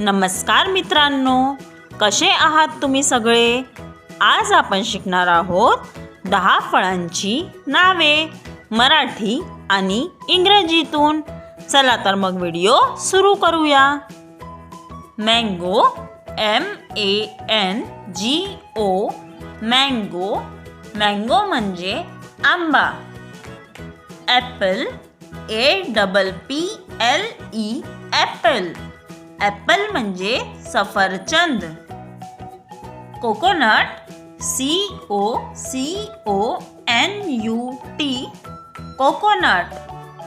नमस्कार मित्रांनो कसे आहात तुम्ही सगळे? आज आपण शिकणार आहोत दहा फळांची नावे मराठी आणि इंग्रजीतून. चला तर मग व्हिडिओ सुरू करूया. Mango M A N G O mango mango म्हणजे आंबा. Apple A double P L E apple apple म्हणजे सफरचंद. Coconut C O C O N U T coconut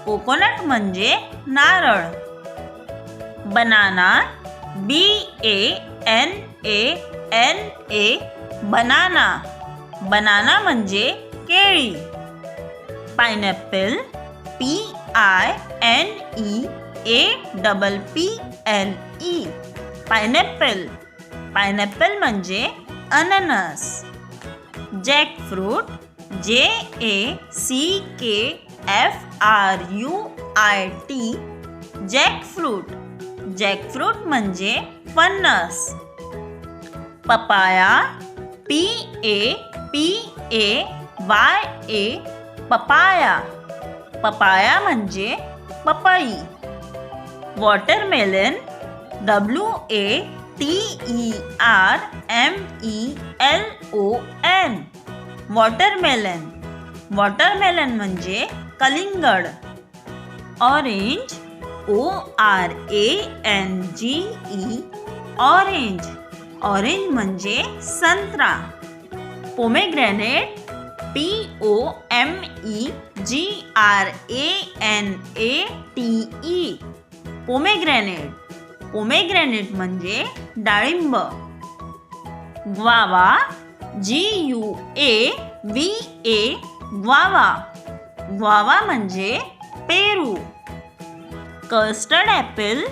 coconut म्हणजे नारळ. Banana B A N A N A banana. Banana म्हणजे केळी. Pineapple P I N E A double P L E pineapple pineapple म्हणजे अननस jackfruit J A C K F R U I T jackfruit jackfruit म्हणजे फणस papaya P A P A Y A papaya papaya म्हणजे पपई. Watermelon W A T E R M E L O N watermelon watermelon म्हणजे कलिंगड. Orange O R A N G E orange orange म्हणजे संत्रा. Pomegranate P O M E G R A N A T E pomegranate pomegranate म्हणजे डाळिंब. Guava G U A V A guava guava म्हणजे Peru. Custard apple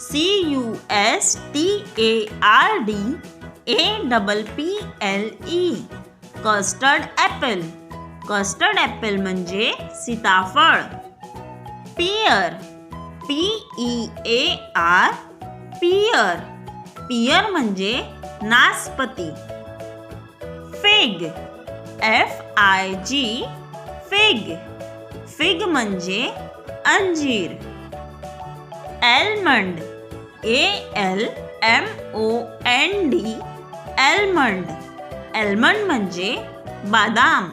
C U S T A R D A double P L E custard apple custard apple म्हणजे सीताफळ. पियर P E A R pear pear म्हणजे नासपती. Fig F I G fig fig म्हणजे अंजीर. Almond A L M O N D almond almond म्हणजे बादाम.